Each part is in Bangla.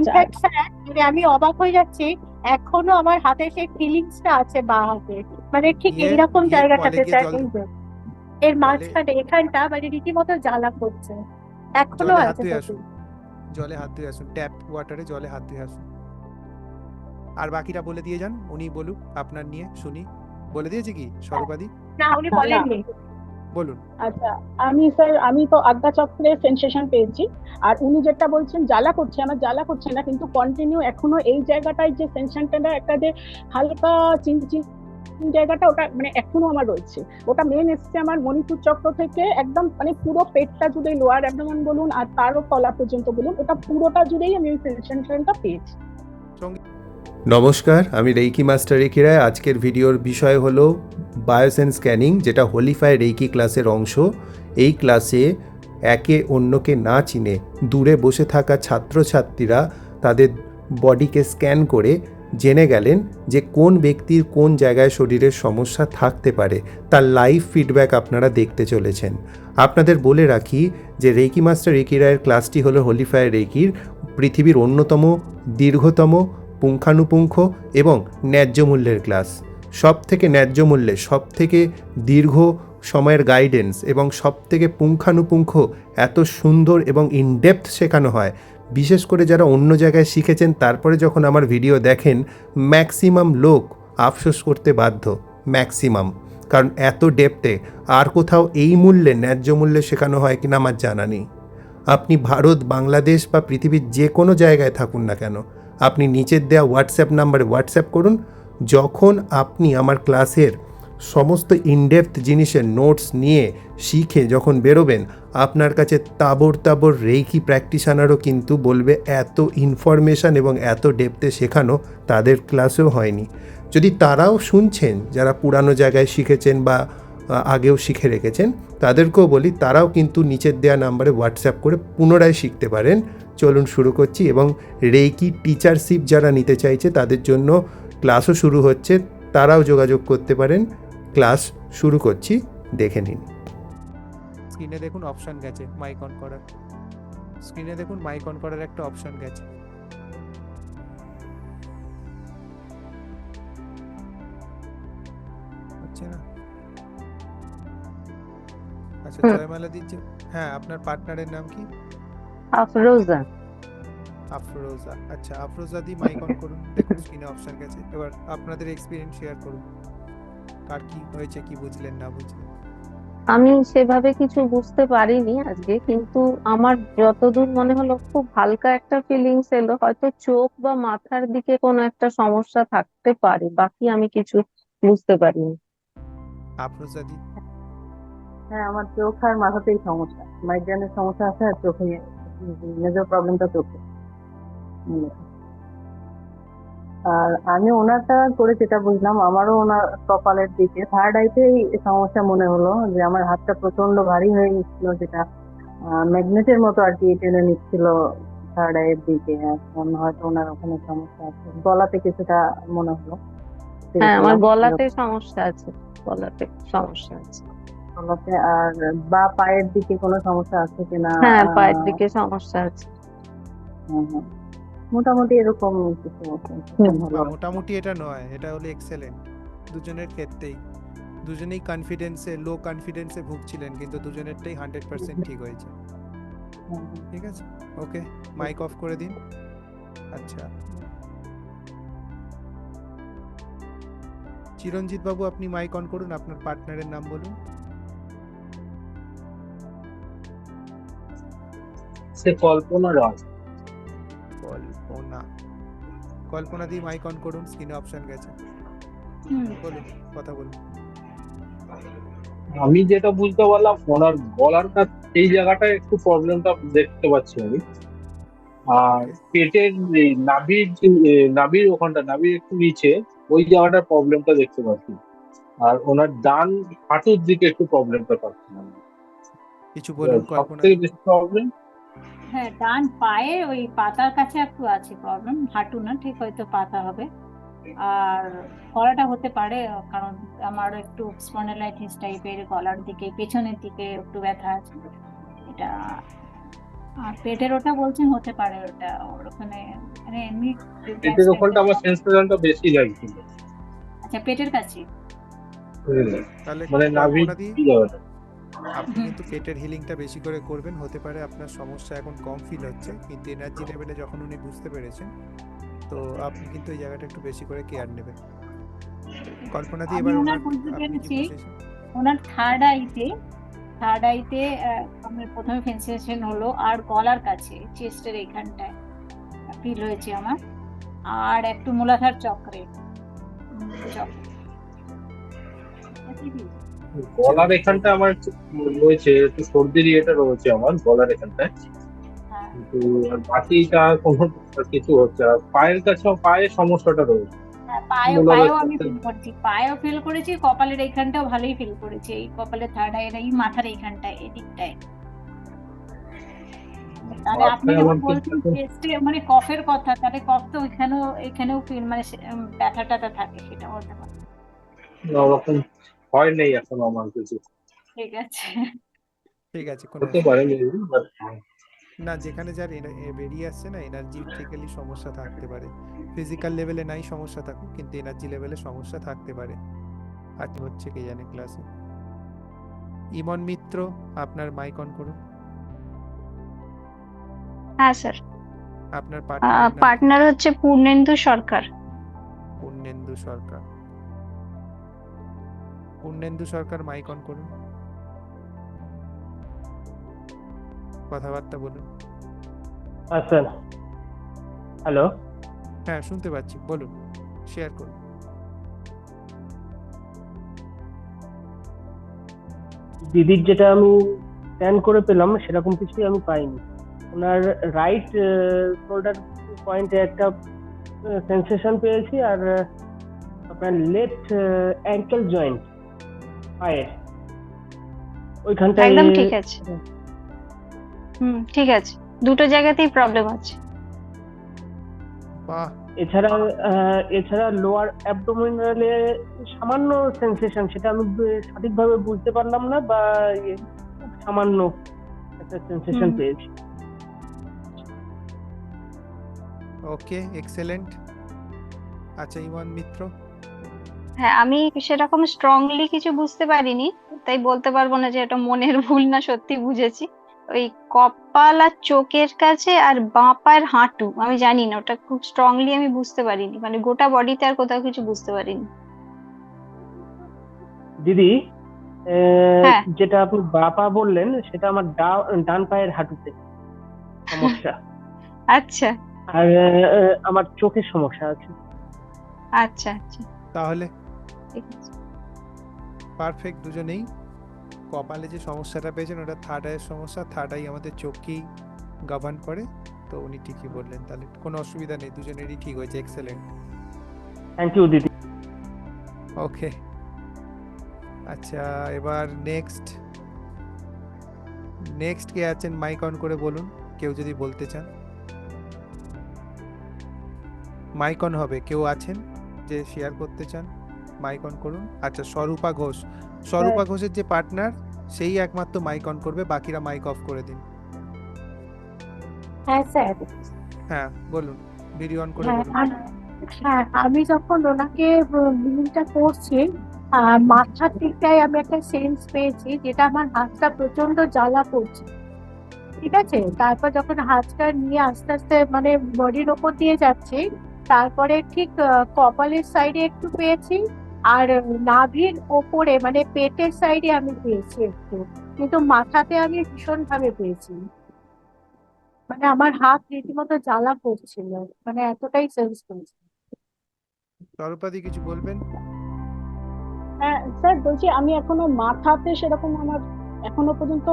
ইনফ্যাক্ট স্যার মানে আমি অবাক হয়ে যাচ্ছি। এখনও আমার হাতে সেই ফিলিংসটা আছে বা হাতে। মানে ঠিক ইয়ে- এইরকম ইয়ে জায়গাটাতে স্যার এর মাঝখানে এখানটা মানে রীতিমতো জ্বালা করছে। এখনও জলে হাত আছে ধুয়ে আসুন জলে হাত ধুয়ে আসুন ট্যাপ ওয়াটারে জলে হাত ধুয়ে আসুন। আর বাকিটা বলে দিয়ে যান উনি বলুক আপনার নিয়ে শুনি। বলে দিয়েছে কি সর্বাদি? না উনি। বলেননি। বলুন। আচ্ছা আমি স্যার আমি তো আজ্ঞা চক্রের সেন্সেশন পেয়েছি। আর উনি যেটা বলছেন জ্বালা করছে আমার জ্বালা করছে না কিন্তু কন্টিনিউ এখনও এই জায়গাটায় যে সেন্সেশনটা একটা যে হালকা চিনচিন জায়গাটা ওটা মানে এখনও আমার রয়েছে। ওটা মেন এসছে আমার মণিপুর চক্র থেকে একদম মানে পুরো পেটটা জুড়ে লোয়ার অ্যাবডোমেন বলুন আর তারও তলা পর্যন্ত বলুন ওটা পুরোটা জুড়েই আমি ওই সেন্সেশনটা পেয়েছি। নমস্কার, আমি রেইকি মাস্টার রেকি রায় আজকের ভিডিওর বিষয় হলো বায়োসেন্স স্ক্যানিং, যেটা হোলিফাই রেইকি ক্লাসের অংশ। এই ক্লাসে একে অন্যকে না চিনে দূরে বসে থাকা ছাত্রছাত্রীরা তাদের বডিকে স্ক্যান করে জেনে গেলেন যে কোন ব্যক্তির কোন জায়গায় শরীরের সমস্যা থাকতে পারে। তার লাইভ ফিডব্যাক আপনারা দেখতে চলেছেন। আপনাদের বলে রাখি যে রেকি মাস্টার রেকি রায়ের ক্লাসটি হলো হোলিফায়ার রেকির পৃথিবীর অন্যতম, দীর্ঘতম পুঙ্খানুপুঙ্খ এবং ন্যায্য মূল্যের ক্লাস। সব থেকে ন্যায্য মূল্যে সব থেকে দীর্ঘ সময়ের গাইডেন্স এবং সব থেকে পুঙ্খানুপুঙ্খ এত সুন্দর এবং ইনডেপথ শেখানো হয়। বিশেষ করে যারা অন্য জায়গায় শিখেছেন, তারপরে যখন আমার ভিডিও দেখেন, ম্যাক্সিমাম লোক আফসোস করতে বাধ্য, ম্যাক্সিমাম। কারণ এত ডেপথে আর কোথাও এই মূল্যে, ন্যায্য মূল্যে শেখানো হয় কিনা আমার জানা নেই। আপনি ভারত, বাংলাদেশ বা পৃথিবীর যে কোনো জায়গায় থাকুন না কেন আপনি নিচের দেওয়া হোয়াটসঅ্যাপ নাম্বারে হোয়াটসঅ্যাপ করুন। যখন আপনি আমার ক্লাসের সমস্ত ইনডেপথ জিনিসের নোটস নিয়ে শিখে যখন বেরোবেন, আপনার কাছে তাবর তাবর রেইকি প্র্যাকটিশনারও কিন্তু বলবে, এত ইনফরমেশান এবং এত ডেপথে শেখানো তাদের ক্লাসেও হয়নি। যদি তারাও শুনছেন, যারা পুরানো জায়গায় শিখেছেন বা আগেও শিখে রেখেছেন, তাদেরকেও বলি, তারাও কিন্তু নিচের দেওয়া নাম্বারে হোয়াটসঅ্যাপ করে পুনরায় শিখতে পারেন। চলুন শুরু করছি এবং রেকি টিচারশিপ যারা নিতে চাইছে তাদের জন্য ক্লাসও শুরু হচ্ছে তারাও যোগাযোগ করতে পারেন ক্লাস শুরু করছি দেখে নিন। স্ক্রিনে দেখুন অপশন গেছে মাইক অন করার। স্ক্রিনে দেখুন মাইক অন করার একটা অপশন গেছে। হচ্ছে না? আচ্ছা জয়মালা দিচ্ছে। হ্যাঁ আপনার পার্টনারের নাম কি? আফরোজা। আফরোজা আচ্ছা আফরোজা দি মাইক অন করুন দেখুন স্ক্রিনে অপশন গেছে। এবার আপনাদের এক্সপিরিয়েন্স শেয়ার করুন। কার কি হয়েছে কি বুঝলেন না বুঝলেন? আমি সেভাবে কিছু বুঝতে পারিনি আজকে কিন্তু আমার যতদূর মনে হলো খুব হালকা একটা ফিলিংস এলো। হয়তো চোখ বা মাথার দিকে কোনো একটা সমস্যা থাকতে পারে বাকি আমি কিছু বুঝতে পারিনি। আফরোজা দি হ্যাঁ আমার চোখ আর মাথাতেই সমস্যা। মাইগ্রেনের সমস্যা আছে আর চোখে মেজর প্রবলেমটা চোখে আর আমি ওনারটা করে যেটা বুঝলাম আমারও ওনার কপালের দিকে। থার্ড আইতেই সমস্যা মনে হলো যে আমার হাতটা প্রচণ্ড ভারী হয়ে গেছিল যেটা ম্যাগনেটের মতো আর কি টেনে নিচ্ছিল থার্ড আইয়ের দিকে। এখন হয়তো ওনার ওখানে সমস্যা আছে। গলাতে কিছুটা মনে হলো। হ্যাঁ আমার গলাতে সমস্যা আছে। গলাতে সমস্যা আছে। গলাতে আর বা পায়ের দিকে কোনো সমস্যা আছে কিনা? হ্যাঁ পায়ের দিকে সমস্যা আছে। হুম, হুম। মোটামুটি এরকম কিছু। বা মোটামুটি এটা নয় এটা হলো এক্সেলেন্ট দুজনের ক্ষেত্রেই। দুজনেই কনফিডেন্সে লো কনফিডেন্সে ভুগছিলেন কিন্তু দুজনেরটাই হান্ড্রেড পার্সেন্ট ঠিক হয়েছে। ঠিক আছে? ওকে মাইক অফ করে দিন। আচ্ছা। চিরঞ্জিত বাবু আপনি মাইক অন করুন আপনার পার্টনারের নাম বলুন। সে কল্পনা রাজ। কল্পনা। কল্পনা দিয়ে মাইক অন করুন স্ক্রিনে অপশন গেছে। বলুন কথা বলুন। আমি যেটা বুঝতে পারলাম ওনার গলার কাছ এই জায়গাটায় একটু প্রবলেমটা দেখতে পাচ্ছি আমি। আর পেটের এই নাভির নাভির ওখানটা নাভির একটু নিচে ওই জায়গাটার প্রবলেমটা দেখতে পাচ্ছি। আর ওনার ডান হাঁটুর দিকে একটু প্রবলেমটা পাচ্ছি আমি। কিছু বলুন কল্পনা। প্রবলেম হ্যাঁ ডান পায়ে ওই পাতার কাছে একটু আছে প্রবলেম হাঁটু না ঠিক হয়তো পাতা হবে। আর গলাটা হতে পারে কারণ আমার একটু স্পন্ডালাইটিস টাইপের গলার দিকে পেছনের দিকে একটু ব্যথা আছে। এটা আর পেটের ওটা বলছেন হতে পারে ওটা ওর ওখানে মানে এমনি পেটের ওখানটা আমার সেন্সেশনটা বেশি লাগছিল আচ্ছা পেটের কাছে? তাহলে মানে নাভি। আপনি কিন্তু পেটের হিলিংটা বেশি করে করবেন হতে পারে আপনার সমস্যা এখন কম ফিল হচ্ছে কিন্তু এনার্জি লেভেলে যখন উনি বুঝতে পেরেছেন তো আপনি কিন্তু এই জায়গাটা একটু বেশি করে কেয়ার নেবেন। কল্পনা দিয়ে এবার ওনার বুঝতে পেরেছি। ওনার থার্ড আইতে থার্ড আইতে আমার প্রথমে ফেন্সেশন হলো আর গলার কাছে চেস্টের এইখানটায় ফিল হয়েছে আমার। আর একটু মূলাধার চক্রে চক্রে। গলার এখানটা আমার রয়েছে একটু সর্দির ইয়েটা রয়েছে আমার গলার এখানটায়। হ্যাঁ। কিন্তু আর বাকিটা কোনো কিছু হচ্ছে আর পায়ের কাছে পায়ের সমস্যাটা রয়েছে। হ্যাঁ, পায়েও পায়েও আমি ফিল করছি। পায়েও ফিল করেছি কপালের এইখানটাও ভালোই ফিল করেছি। এই কপালের থার্ড আই এই মাথার এইখানটায় এদিকটায়। তাহলে আপনি যখন বলছেন মানে কফের কথা তাহলে কফ তো এখানেও এখানেও ফিল মানে থাকে সেটা বলতে পারে। ওরকম হয় নেই এখন আমার কিছু। ঠিক আছে। ঠিক আছে কোনো হতে পারে না যেখানে যার বেরিয়ে আসছে না এনার্জিটিক্যালি সমস্যা থাকতে পারে। ফিজিক্যাল লেভেলে নাই সমস্যা থাকুক কিন্তু এনার্জি লেভেলে সমস্যা থাকতে পারে। আর কি হচ্ছে কে জানে ক্লাসে ইমন মিত্র আপনার মাইক অন করুন। হ্যাঁ স্যার আপনার পার্টনার হচ্ছে পূর্ণেন্দু সরকার। পূর্ণেন্দু সরকার। পূর্ণেন্দু সরকার মাইক অন করুন। কথাবার্তা বলুন। আচ্ছা হ্যালো। হ্যাঁ শুনতে পাচ্ছি। বলুন শেয়ার করুন। দিদির যেটা আমি স্ক্যান করে পেলাম সেরকম কিছুই আমি পাইনি। ওনার রাইট শোল্ডার পয়েন্টে একটা সেন্সেশন পেয়েছি আর আপনার লেফট অ্যাঙ্কেল জয়েন্ট পায়ের। ওইখানটায় একদম ঠিক আছে। হুম ঠিক আছে। দুটো জায়গাতেই প্রবলেম আছে। বাহ। এছাড়া আহ, এছাড়া লোয়ার অ্যাবডোমিনালে সামান্য সেন্সেশন সেটা আমি সঠিকভাবে বুঝতে পারলাম না বা ইয়ে, খুব সামান্য একটা সেন্সেশন পেয়েছি। ওকে এক্সেলেন্ট আচ্ছা ইমন মিত্র? হ্যাঁ আমি সেরকম স্ট্রংলি কিছু বুঝতে পারিনি তাই বলতে পারব না যে এটা মনের ভুল না সত্যি বুঝেছি। ওই কপাল আর চোখের কাছে আর বাঁ পায়ের হাঁটু আমি জানি না ওটা খুব স্ট্রংলি আমি বুঝতে পারিনি মানে গোটা বডিতে আর কোথাও কিছু বুঝতে পারিনি। দিদি আহ, হ্যাঁ। যেটা আপনি বাপা বললেন সেটা আমার ডা- ডান পায়ের হাঁটুতে। সমস্যা। আচ্ছা। আর আমার চোখের সমস্যা আছে। আচ্ছা আচ্ছা। তাহলে পারফেক্ট দুজনেই। কপালে যে সমস্যাটা পেয়েছেন ওটা থার্ড আইয়ের সমস্যা। থার্ড আই আমাদের চোখকেই গভর্ন করে। তো উনি ঠিকই বললেন। তাহলে কোনো অসুবিধা নেই দুজনেরই ঠিক হয়েছে। এক্সেলেন্ট থ্যাংক ইউ দিদি। ওকে আচ্ছা এবার নেক্সট নেক্সট কে আছেন? মাইক অন করে বলুন। কেউ যদি বলতে চান। মাইক অন হবে। কেউ আছেন? যে শেয়ার করতে চান? মাইক অন করুন। আচ্ছা স্বরূপা ঘোষ। স্বরূপা ঘোষের যে পার্টনার সেই একমাত্র মাইক অন করবে বাকিরা মাইক অফ করে দিন। হ্যাঁ স্যার। হ্যাঁ বলুন। ভিডিও অন করে হ্যাঁ বলুন। হ্যাঁ আমি যখন ওনাকে বিলিংটা করছি মাথার দিকটায় আমি একটা সেন্স পেয়েছি যেটা আমার হাতটা প্রচণ্ড জ্বালা করছে। ঠিক আছে? তারপর যখন হাতটা নিয়ে আস্তে আস্তে মানে বডির ওপর দিয়ে যাচ্ছি তারপরে ঠিক কপালের সাইডে একটু পেয়েছি আর নাভির ওপরে মানে পেটের সাইডে আমি পেয়েছি একটু কিন্তু মাথাতে আমি ভীষণ ভাবে পেয়েছি। মানে আমার হাত রীতিমতো জ্বালা করছিল মানে এতটাই সেন্স করেছি স্বরূপাদি কিছু বলবেন? হ্যাঁ স্যার বলছি আমি এখনও মাথাতে সেরকম আমার এখনও পর্যন্ত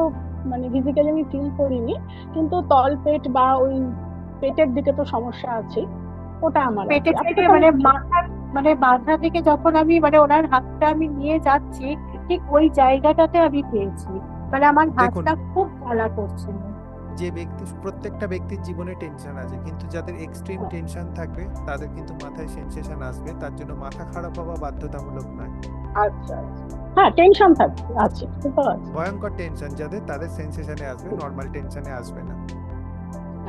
মানে ফিজিক্যালি আমি ফিল করিনি কিন্তু তলপেট বা ওই পেটের দিকে তো সমস্যা আছে ওটা আমার পেটের তো- মানে মাথা মানে মাথা থেকে যখন আমি মানে ওনার হাতটা আমি নিয়ে যাচ্ছি ঠিক ওই জায়গাটাতে আমি পেয়েছি। মানে আমার হাতটা খুব জ্বালা করছিল যে ব্যক্তি প্রত্যেকটা ব্যক্তির জীবনে টেনশন আছে কিন্তু যাদের এক্সট্রিম টেনশন থাকবে তাদের কিন্তু মাথায় সেনসেশন আসবে তার জন্য মাথা খারাপ হওয়া বাধ্যতামূলক নয়। আচ্ছা আচ্ছা। হ্যাঁ টেনশন থাকে আছে ভয়ঙ্কর টেনশন যাদের তাদের সেনসেশনে আসবে নর্মাল টেনশনে আসবে না।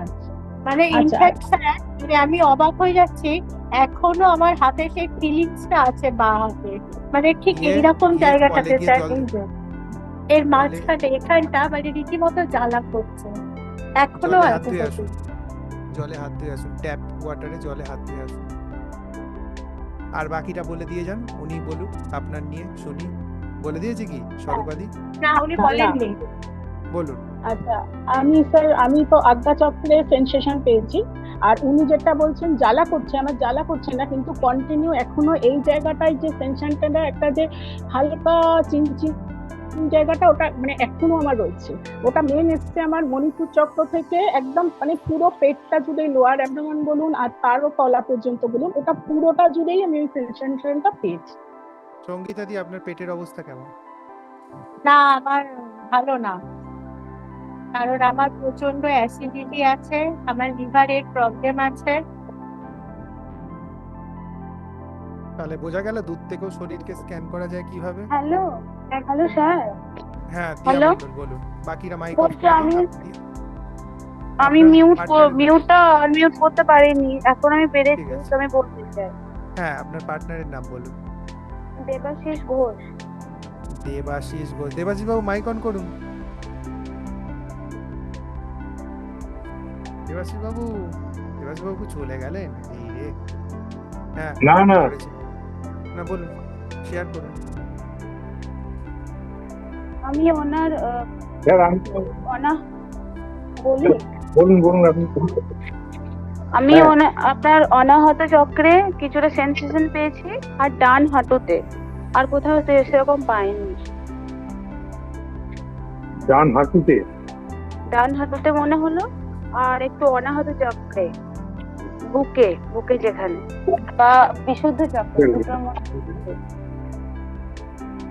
আচ্ছা। মানে আচ্ছা, ইনফ্যাক্ট স্যার মানে আমি অবাক হয়ে যাচ্ছি এখনও আমার হাতে সেই ফিলিংসটা আছে বা হাতে। মানে ঠিক এইরকম জায়গাটাতে স্যার এই যে এর মাঝখানে এখানটা মানে রীতিমতো জ্বালা করছে। এখনও আছে জলে হাত ধুয়ে আসুন ট্যাপ ওয়াটারে জলে হাত ধুয়ে আসুন। আর বাকিটা বলে দিয়ে যান উনি বলুক আপনার নিয়ে শুনি বলে দিয়েছে কি স্বরূপাদি না উনি। বলেননি। বলুন। আচ্ছা আমি স্যার আমি তো আজ্ঞা চক্রে সেন্সেশন পেয়েছি। আর উনি যেটা বলছেন জ্বালা করছে আমার জ্বালা করছে না কিন্তু কন্টিনিউ এখনও এই জায়গাটায় যে সেন্সেশনটা একটা যে হালকা চিনচিন জায়গাটা ওটা মানে এখনও আমার রয়েছে। ওটা মেন এসছে আমার মণিপুর চক্র থেকে একদম মানে পুরো পেটটা জুড়ে লোয়ার অ্যাবডোমেন বলুন আর তারও তলা পর্যন্ত বলুন ওটা পুরোটা জুড়েই আমি ওই সেন্সেশনটা পেয়েছি। সঙ্গীতাদি আপনার পেটের অবস্থা কেমন? না আমার ভালো না। কারণ আমার প্রচণ্ড অ্যাসিডিটি আছে আমার লিভারের প্রবলেম আছে। তাহলে বোঝা গেল দূর থেকেও শরীরকে স্ক্যান করা যায় কীভাবে? হ্যালো হ্যালো স্যার হ্যাঁ Hello? বলুন বলুন। বাকিরা মাইক আমি- আমি মিউট মিউটটা আনমিউট করতে পারিনি এখন আমি পেরেছি আমি বলতে চাই। হ্যাঁ আপনার পার্টনারের নাম বলুন। দেবাশিস ঘোষ। দেবাশিস ঘোষ। দেবাশিস বাবু মাইক অন করুন। চলে গেলেন এই রে হ্যাঁ না, না। না বলুন শেয়ার করুন আমি ওনার স্যার আমি অনা বলি বলুন বলুন আপনি আমি। আপনার অনাহত চক্রে কিছুটা সেন্সেশন পেয়েছি আর ডান হাঁটুতে আর কোথাও সেরকম পাইনি ডান হাঁটুতে ডান হাঁটুতে মনে হলো আর একটু অনাহত চক্রে বুকে বুকে যেখানে। বা বিশুদ্ধ চক্রে মধ্যে।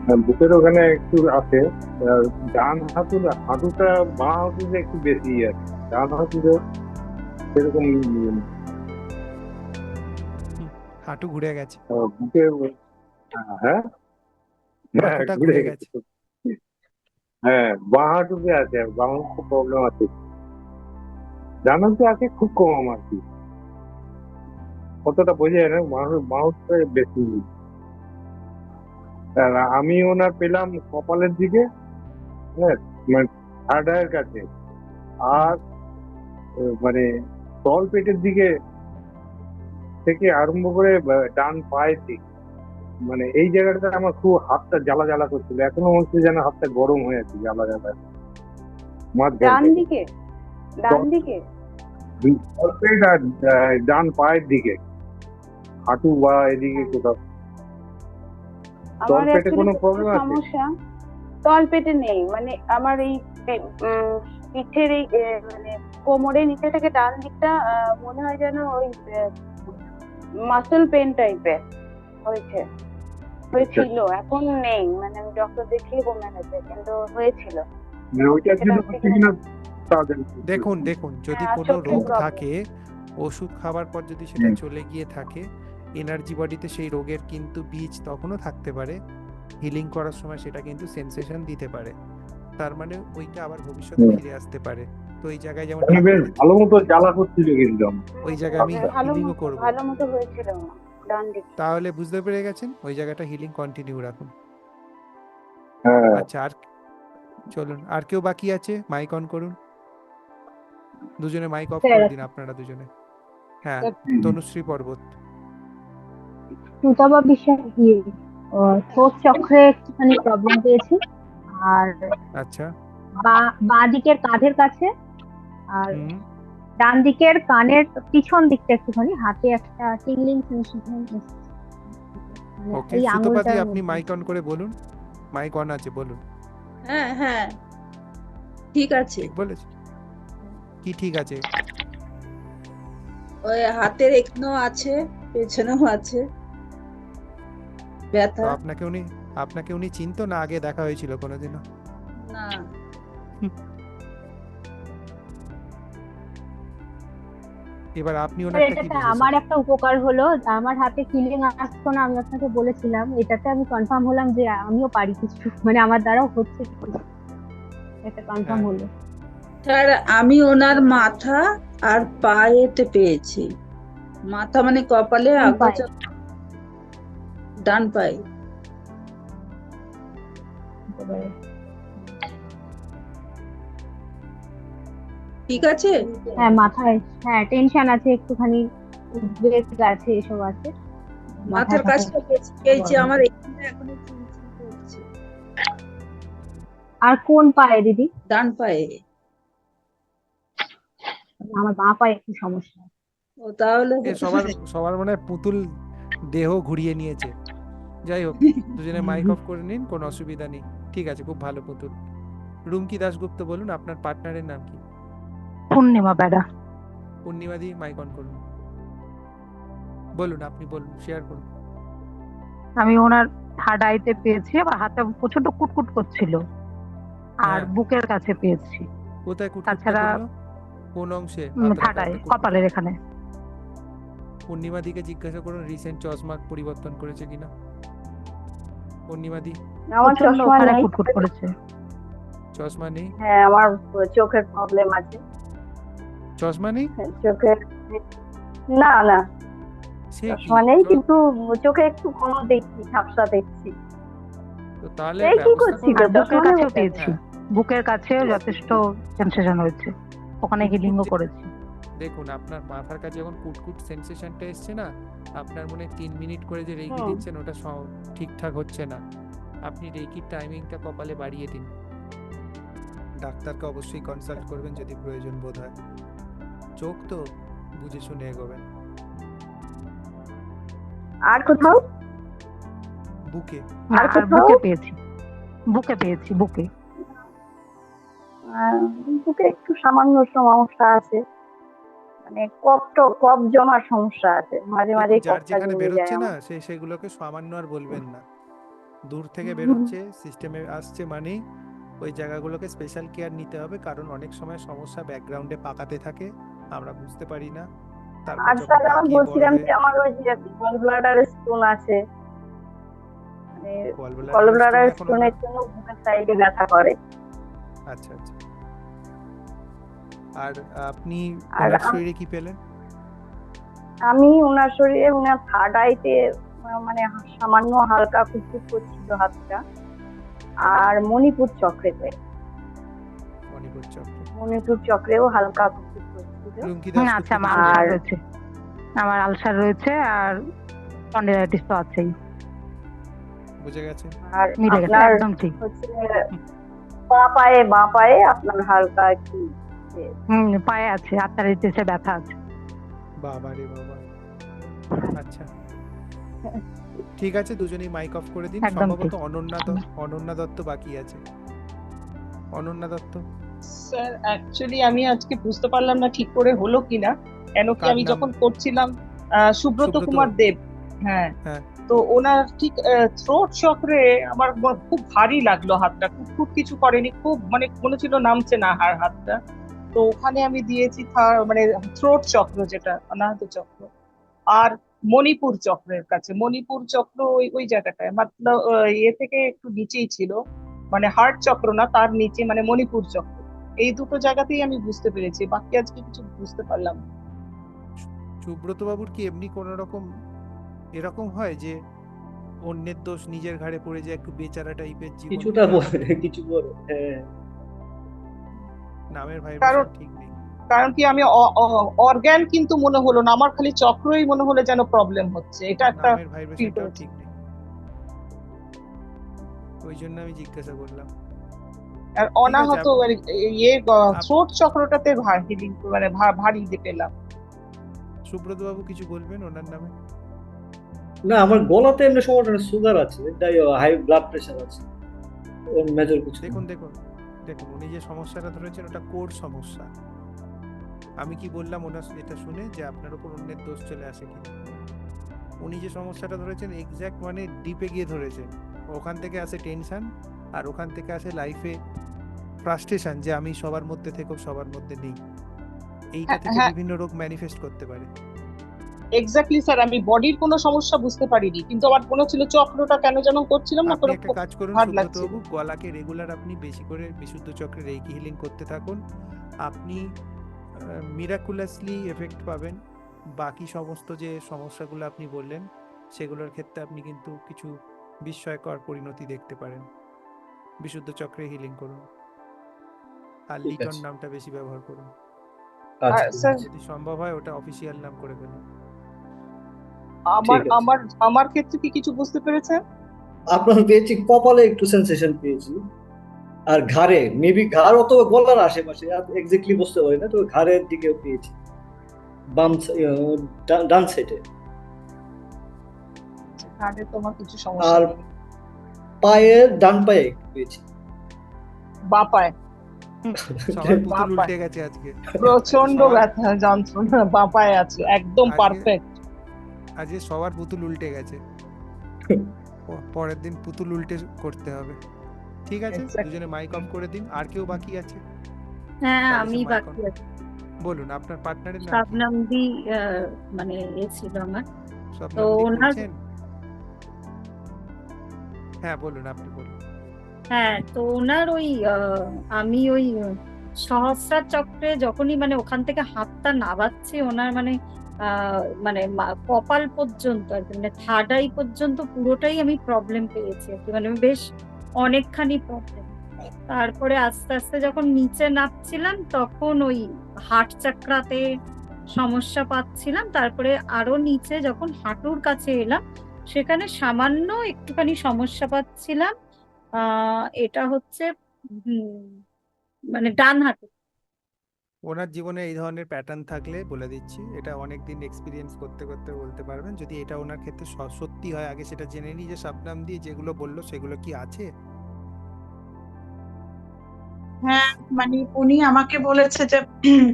হ্যাঁ, বুকের ওখানে একটু আছে। ডান হাঁটুর হাঁটুটা বাঁ হাঁটুতে একটু বেশি আছে। ডান হাঁটুতে সেরকম ইয়ে হাঁটু ঘুরে গেছে। বুকে হ্যাঁ হ্যাঁ ঘুরে গেছে। হ্যাঁ বাঁ হাঁটুতে আছে আর বাঁ হাঁটুতে প্রবলেম আছে। ডান হাঁটুতে আছে খুব কম আর কি। কতটা বোঝা যায় না বাঁ হাঁটুতে বেশি। আর আমি ওনার পেলাম কপালের দিকে হ্যাঁ মানে থার্ড আয়ের কাছে। আর মানে তল পেটের দিকে থেকে আরম্ভ করে ডান পায়ের দিক। মানে এই জায়গাটাতে আমার খুব হাতটা জ্বালা জ্বালা করছিল। এখনও মনে হচ্ছে যেন হাতটা গরম হয়ে আছে জ্বালা জ্বালা। মাঝ ডান দিকে? ডান দিকে? তল পেট আর ডান পায়ের দিকে। হাঁটু বা এদিকে কোথাও। তলপেটে কোনো problem আছে? সমস্যা। তল নেই। মানে আমার এই পিঠের এই মানে কোমরের নিচে থেকে ডান দিকটা মনে হয় যেন ওই মাসল পেন টাইপের হয়েছে। হয়েছিল। এখন নেই। মানে আমি ডক্টর দেখিয়ে কমে গেছে। কিন্তু হয়েছিল। দেখুন দেখুন যদি হ্যাঁ, কোনো রোগ থাকে ওষুধ খাবার পর যদি সেটা চলে গিয়ে থাকে এনার্জি বডিতে সেই রোগের কিন্তু বীজ তখনও থাকতে পারে। হিলিং করার সময় সেটা কিন্তু সেন্সেশন দিতে পারে। তার মানে ওইটা আবার ভবিষ্যতে ফিরে আসতে পারে। তো এই জায়গায় যেমন আমি বেশ ভালো মতো জ্বালা করছিল কিন্তু ওই জায়গায় আমি হ্যাঁ, হিলিংও করব। ভালো মতো হয়েছিল। আমার, ডান দিকে। তাহলে বুঝতে পেরে গেছেন? ওই জায়গাটা হিলিং কন্টিনিউ রাখুন। হ্যাঁ। আচ্ছা আর চলুন আর কেউ বাকি আছে? মাইক অন করুন। দুজনে মাইক অফ করে দিন আপনারা দুজনে। হ্যাঁ তনুশ্রী পর্বত। সুতবা বিষয় ইয়ে ঠোঁট চক্রে একটুখানি প্রবলেম পেয়েছি। আর আচ্ছা। বা বাঁ দিকের কাঁধের কাছে আর ডান দিকের কানের পিছন দিকটা একটুখানি হাতে একটা টিংলিং সেন্সেশন ওকে আঙুলটার আপনি। মাইক অন করে বলুন। মাইক অন আছে বলুন। হ্যাঁ হ্যাঁ। ঠিক আছে। ঠিক বলেছি কি ঠিক আছে? ওই হাতের এখানেও আছে পেছনেও আছে। ব্যথা। আপনাকে উনি আপনাকে উনি চিনতো না আগে দেখা হয়েছিল কোনোদিনও? না। এবার আপনি ওনারটা কি আমার একটা উপকার হলো আমার হাতে ফিলিং আসতো না আমি আপনাকে বলেছিলাম। এটাতে আমি কনফার্ম হলাম যে আমিও পারি কিছু মানে আমার দ্বারাও হচ্ছে কিছু। এটা কনফার্ম হ্যাঁ। হলো। স্যার আমি ওনার মাথা আর পায়েতে পেয়েছি। মাথা মানে কপালে ডান পায়ে। ঠিক আছে? হ্যাঁ মাথায় হ্যাঁ টেনশন আছে একটুখানি উদ্বেগ আছে এসব আছে। মাথার মাথা কাছটা পেয়েছি আমার এখানে আর কোন পায়ে দিদি? ডান পায়ে। আমার বাঁ পায়ে একটু সমস্যা। ও তাহলে সবার সবার মনে পুতুল দেহ ঘুরিয়ে নিয়েছে। যাই হোক দুজনে মাইক অফ করে নিন কোনো অসুবিধা নেই। ঠিক আছে খুব ভালো পুতুল। রুমকি দাশগুপ্ত বলুন আপনার পার্টনারের নাম কি? পূর্ণিমা বেড়া। পূর্ণিমা দি মাইক অন করুন। বলুন আপনি বলুন শেয়ার করুন। আমি ওনার থার্ড আইতে পেয়েছি আবার হাতে প্রচণ্ড কুটকুট করছিল। আর হ্যাঁ। বুকের কাছে পেয়েছি। কোথায় কুটকুটটা তাছাড়া? কোন অংশে? কপালের এখানে। পূর্ণিমা দিকে জিজ্ঞাসা করুন রিসেন্ট চশমা পরিবর্তন করেছে কিনা? পূর্ণিমা দি। আমার চশমা নেই। কুটকুট করেছে। চশমা নেই? হ্যাঁ আমার চোখের প্রবলেম আছে। চশমা নেই? চোখের না না। চশমা নেই কিন্তু চোখে একটু কম দেখছি ঝাপসা দেখছি। তো তাহলে কি করছি বুকের কাছে কাছেও পেয়েছি। বুকের কাছেও যথেষ্ট সেন্সেশন হয়েছে। ওখানে হিলিংও করেছি। দেখুন আপনার মাথার কাছে যখন কুটকুট সেন্সেশনটা এসছে না আপনার মনে তিন মিনিট করে যে রেকি দিচ্ছেন ওটা ঠিকঠাক হচ্ছে না। আপনি রেকির টাইমিংটা কপালে বাড়িয়ে দিন। ডাক্তারকে অবশ্যই কনসাল্ট করবেন যদি প্রয়োজন বোধ হয়। চোখ তো বুঝে শুনে এগোবেন। আর কোথাও? বুকে। আর কোথাও? বুকে পেয়েছি। বুকে পেয়েছি বুকে। বুকে একটু সামান্য সমস্যা আছে। মানে কফ জমার সমস্যা আছে। মাঝে মাঝে যেখানে জমে যায় না সেগুলোকে সামান্য আর বলবেন না। দূর থেকে সিস্টেমে আসছে মানেই ওই জায়গাগুলোকে স্পেশাল কেয়ার নিতে হবে কারণ অনেক সময় সমস্যা ব্যাকগ্রাউন্ডে পাকাতে থাকে আমরা বুঝতে পারি না। আর স্যার আমি বলছিলাম যে আমার ওই যে গল ব্লাডার স্টোন আছে। মানে gallbladder গল ব্লাডার stone এখনও স্টোনের জন্য বুকের সাইডে ব্যথা করে। আচ্ছা আচ্ছা। আর আপনি ওনার শরীরে কি পেলেন? আমি ওনার শরীরে ওনার থার্ড আইতে মানে সামান্য হালকা কুচকুচ করছিল হাতটা। আর মণিপুর চক্রেতে। মণিপুর চক্র। মণিপুর চক্রেও হালকা কুচকুচ করছিল। আচ্ছা আমার আলসার রয়েছে। আমার আলসার রয়েছে আর স্পন্ডিলাইটিস তো আছেই বুঝে গেছে? আর মিলে গেছে একদম ঠিক। হচ্ছে বাঁ পায়ে বাঁ পায়ে আপনার হালকা একটু হুম পায়ে আছে ব্যথা আছে। বাবা রে বাবা। আচ্ছা। ঠিক আছে দুজনেই মাইক অফ করে দিন। সম্ভবত অনন্যা অনন্যা দত্ত বাকি আছে। অনন্যা দত্ত। স্যার অ্যাকচুয়ালি আমি আজকে বুঝতে পারলাম না ঠিক করে হলো কিনা। কেন কি আমি যখন করছিলাম সুব্রত। কুমার দেব। হ্যাঁ। হ্যাঁ। তো ওনার ঠিক থ্রোট চক্রে আমার খুব ভারী লাগল হাতটা। খুব খুব কিছু করেনি, খুব মানে মনে ছিল নামছে না হার হাতটা। তো ওখানে আমি দিয়েছি মানে থ্রোট চক্র যেটা, অনাহত চক্র। আর মণিপুর চক্রের কাছে। মণিপুর চক্র ওই ওই জায়গাটায়। মাত্র ইয়ে থেকে একটু নিচেই ছিল। মানে হার্ট চক্র না, তার নিচে মানে মণিপুর চক্র। এই দুটো জায়গাতেই আমি বুঝতে পেরেছি। বাকি আজকে কিছু বুঝতে পারলাম। সুব্রত বাবুর কি এমনি কোনো রকম এরকম হয় যে অন্যের দোষ নিজের ঘাড়ে পড়ে যায় একটু বেচারা টাইপের জীবন কিছুটা বলে কিছু বলে হ্যাঁ। নামের ভাই কারণ- ঠিক নেই। কারণ কি আমি অর্গ্যান কিন্তু মনে হলো না আমার খালি চক্রই মনে হলো যেন প্রবলেম হচ্ছে এটা একটা। ঠিক নেই। ওই জন্য আমি জিজ্ঞাসা করলাম। আর অনাহত ইয়ে থ্রোট চক্রটাতে হিলিং মানে ভারী দিয়ে পেলাম সুব্রত বাবু কিছু বলবেন ওনার নামে? না আমার গলাতে এমনি সমস্যা সুগার আছে তাই হাই ব্লাড প্রেশার আছে ওর মেজর কিছু দেখুন দেখুন দেখুন উনি যে সমস্যাটা ধরেছেন ওটা কোর সমস্যা। আমি কি বললাম ওনার এটা শুনে যে আপনার উপর অন্যের দোষ চলে আসে কি? উনি যে সমস্যাটা ধরেছেন এক্স্যাক্ট মানে ডিপে গিয়ে ধরেছেন। ওখান থেকে আসে টেনশন আর ওখান থেকে আসে লাইফে ফ্রাস্ট্রেশন যে আমি সবার মধ্যে থেকেও সবার মধ্যে নেই। এইটা হ্যাঁ, থেকে হ্যাঁ। বিভিন্ন রোগ ম্যানিফেস্ট করতে পারে। এক্স্যাক্টলি স্যার আমি বডির কোনো সমস্যা বুঝতে পারিনি কিন্তু আমার মনে হচ্ছিল চক্রটা কেন যেন করছিলাম না কোনো কাজ করুন ভার সুব্রত লাগছিল। বাবু গলাকে রেগুলার আপনি বেশি করে বিশুদ্ধ চক্রে রেকি হিলিং করতে থাকুন। আপনি মিরাকুলাসলি এফেক্ট পাবেন। বাকি সমস্ত যে সমস্যাগুলো আপনি বললেন সেগুলোর ক্ষেত্রে আপনি কিন্তু কিছু বিস্ময়কর পরিণতি দেখতে পারেন। বিশুদ্ধ চক্রে হিলিং করুন। আর লিটন নামটা বেশি ব্যবহার করুন। আচ্ছা। যদি সম্ভব হয় ওটা অফিসিয়াল নাম করে ফেলুন। আমার আমার আমার ক্ষেত্রে কি কিছু বুঝতে পেরেছেন? আপনার পেয়েছি কপালে একটু সেন্সেশন পেয়েছি। আর ঘাড়ে মেবি ঘাড় অথবা গলার আশেপাশে এক্স্যাক্টলি বুঝতে পারি না তো ঘাড়ের দিকেও পেয়েছি। বাম ইয়ে, ডান সাইডে ঘাড়ে তোমার কিছু সমস্যা আর পায়ে ডান পায়ে পেয়েছি। বা পায়ে। প্রচণ্ড ব্যথা যন্ত্রণা বা পায়ে আছে একদম পারফেক্ট আজকে সবার পুতুল উল্টে গেছে। পরের দিন পুতুল উল্টে করতে হবে। ঠিক আছে? দুজনে মাইক অফ করে দিন। আর কেউ বাকি আছে? হ্যাঁ আমি বাকি আছি। বলুন আপনার পার্টনারের নাম? শাবনাম দি মানে এ ছিল আমার। তো ওনার হ্যাঁ বলুন আপনি বলুন। হ্যাঁ তো ওনার ওই আমি ওই সহস্রার চক্রে যখনই মানে ওখান থেকে হাতটা নাবাচ্ছি ওনার মানে মানে কপাল পর্যন্ত আর মানে থার্ড আই পর্যন্ত পুরোটাই আমি প্রবলেম পেয়েছি আর কি। মানে বেশ অনেকখানি প্রবলেম তারপরে আস্তে আস্তে যখন নিচে নামছিলাম, তখন ওই হাট চাকরাতে সমস্যা পাচ্ছিলাম। তারপরে আরও নিচে যখন হাঁটুর কাছে এলাম, সেখানে সামান্য একটুখানি সমস্যা পাচ্ছিলাম। এটা হচ্ছে মানে ডান হাঁটু ওনার জীবনে এই ধরনের প্যাটার্ন থাকলে বলে দিচ্ছি, এটা অনেক দিন এক্সপিরিয়েন্স করতে করতে বলতে পারবেন। যদি এটা ওনার ক্ষেত্রে সত্যি হয়, আগে সেটা জেনে নিই যে শাবনাম দিয়ে যেগুলো বলল সেগুলো কি আছে? হ্যাঁ মানে উনি আমাকে বলেছে যে,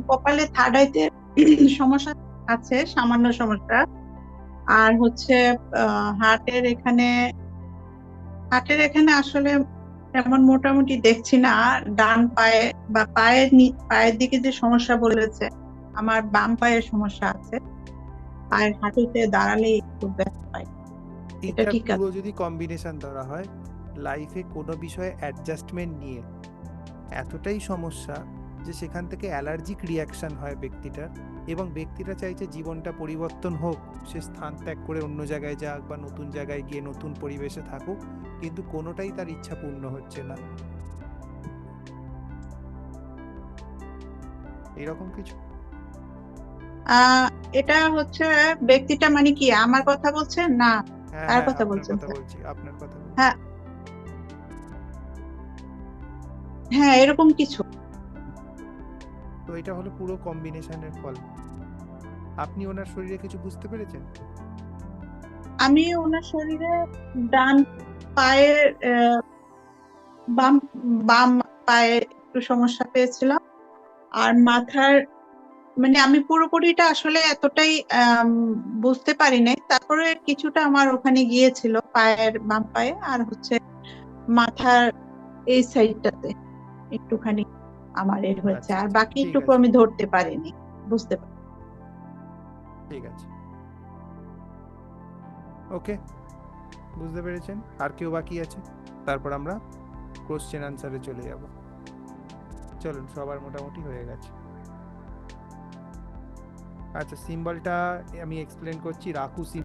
কপালে থার্ড আইতে সমস্যা আছে, সামান্য সমস্যা। আর হচ্ছে হার্টের এখানে হার্টের এখানে আসলে তেমন মোটামুটি দেখছি না। ডান পায়ে বা পায়ের পায়ের দিকে যে সমস্যা বলেছে আমার বাম পায়ের সমস্যা আছে। পায়ের হাঁটুতে দাঁড়ালে একটু ব্যথা পাই এটা ঠিক আছে। যদি কম্বিনেশন ধরা হয় লাইফে কোনো বিষয়ে অ্যাডজাস্টমেন্ট নিয়ে এতটাই সমস্যা যে সেখান থেকে অ্যালার্জিক রিয়াকশন হয় ব্যক্তিটার এবং ব্যক্তিটা চাইছে জীবনটা পরিবর্তন হোক সে স্থান ত্যাগ করে অন্য জায়গায় যাক বা নতুন জায়গায় গিয়ে নতুন পরিবেশে থাকুক কিন্তু কোনোটাই তার ইচ্ছা পূর্ণ হচ্ছে না। এরকম কিছু? এটা হচ্ছে ব্যক্তিটা মানে কি? আমার কথা বলছেন? না হ্যাঁ কার হ্যাঁ কথা বলছেন? বলছি আপনার কথা হ্যাঁ হ্যাঁ এরকম কিছু। এটা হলো পুরো কম্বিনেশনের ফল। আপনি ওনার শরীরে কিছু বুঝতে পেরেছেন? আমি ওনার শরীরে ডান পায়ের বাম বাম পায়ে একটু সমস্যা পেয়েছিলাম। আর মাথার মানে আমি পুরোপুরিটা আসলে এতটাই বুঝতে পারি নাই তারপরে কিছুটা আমার ওখানে গিয়েছিল পায়ের বাম পায়ে, আর হচ্ছে মাথার এই সাইডটাতে একটুখানি। আমার এর হয়েছে। আচ্ছা আর আচ্ছা ঠিক বাকিটুকু আমি ধরতে পারিনি বুঝতে পারি ঠিক আছে। ওকে বুঝতে পেরেছেন? আর কেউ বাকি আছে? তারপর আমরা কোশ্চেন আনসারে চলে যাব। চলুন সবার মোটামুটি হয়ে গেছে। আচ্ছা সিম্বলটা আমি এক্সপ্লেন করছি রাকু